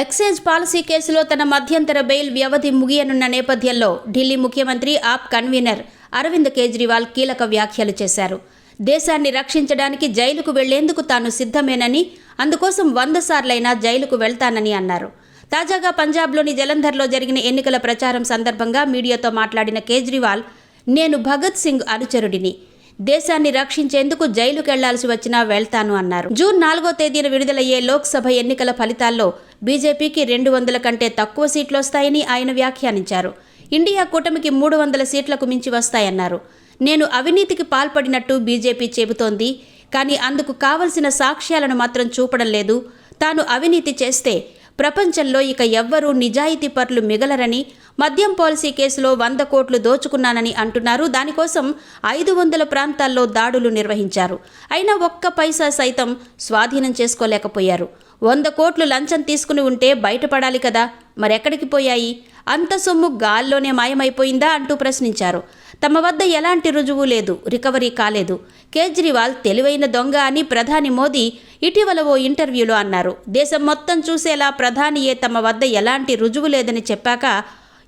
Excise policy కేసులో తన మధ్యంతర బెయిల్ వ్యవధి ముగియనున్న నేపథ్యంలో ఢిల్లీ ముఖ్యమంత్రి ఆప్ కన్వీనర్ అరవింద్ కేజ్రీవాల్ కీలక వ్యాఖ్యలు చేశారు. దేశాన్ని రక్షించడానికి జైలుకు వెళ్ళేందుకు తాను సిద్ధమేనని అందుకోసం వంద సార్లైనా జైలుకు వెళ్తానని అన్నారు. తాజాగా పంజాబ్లోని జలంధర్లో జరిగిన ఎన్నికల ప్రచారం సందర్భంగా మీడియాతో మాట్లాడిన కేజ్రీవాల్ నేను భగత్ సింగ్ అనుచరుడిని. దేశాన్ని రక్షించేందుకు జైలుకు వెళ్ళాల్సి వచ్చినా వెళ్తాను అన్నారు. జూన్ నాలుగో తేదీన విడుదలయ్యే లోక్సభ ఎన్నికల ఫలితాల్లో బీజేపీకి రెండు వందల కంటే తక్కువ సీట్లు వస్తాయని ఆయన వ్యాఖ్యానించారు. ఇండియా కూటమికి మూడు వందల సీట్లకు మించి వస్తాయన్నారు. నేను అవినీతికి పాల్పడినట్టు బీజేపీ చెబుతోంది. కానీ అందుకు కావలసిన సాక్ష్యాలను మాత్రం చూపడం లేదు. తాను అవినీతి చేస్తే ప్రపంచంలో ఇక ఎవ్వరూ నిజాయితీ పరులు మిగలరని మద్యం పాలసీ కేసులో వంద కోట్లు దోచుకున్నానని అంటున్నారు. దానికోసం ఐదు వందల ప్రాంతాల్లో దాడులు నిర్వహించారు. అయినా ఒక్క పైసా సైతం స్వాధీనం చేసుకోలేకపోయారు. వంద కోట్లు లంచం తీసుకుని ఉంటే బయటపడాలి కదా మరెక్కడికి పోయాయి? అంత సొమ్ము గాల్లోనే మాయమైపోయిందా అంటూ ప్రశ్నించారు. తమ వద్ద ఎలాంటి రుజువు లేదు రికవరీ కాలేదు. కేజ్రీవాల్ తెలివైన దొంగ అని ప్రధాని మోదీ ఇటీవల ఓ ఇంటర్వ్యూలో అన్నారు. దేశం మొత్తం చూసేలా ప్రధానియే తమ వద్ద ఎలాంటి రుజువు లేదని చెప్పాక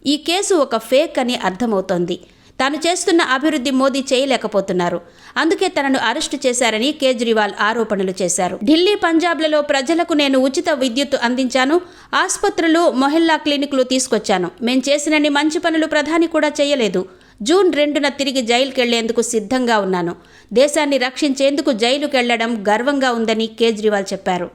ఈ కేసు ఒక ఫేక్ అని అర్థమవుతోంది. తాను చేస్తున్న అభివృద్ధి మోదీ చేయలేకపోతున్నారు. అందుకే తనను అరెస్టు చేశారని కేజ్రీవాల్ ఆరోపణలు చేశారు. ఢిల్లీ పంజాబ్లలో ప్రజలకు నేను ఉచిత విద్యుత్ అందించాను. ఆసుపత్రులు మొహిల్లా క్లినిక్లు తీసుకొచ్చాను. మేం చేసినన్ని మంచి పనులు ప్రధాని కూడా చేయలేదు. జూన్ రెండున తిరిగి జైలుకెళ్ళేందుకు సిద్ధంగా ఉన్నాను. దేశాన్ని రక్షించేందుకు జైలుకెళ్ళడం గర్వంగా ఉందని కేజ్రీవాల్ చెప్పారు.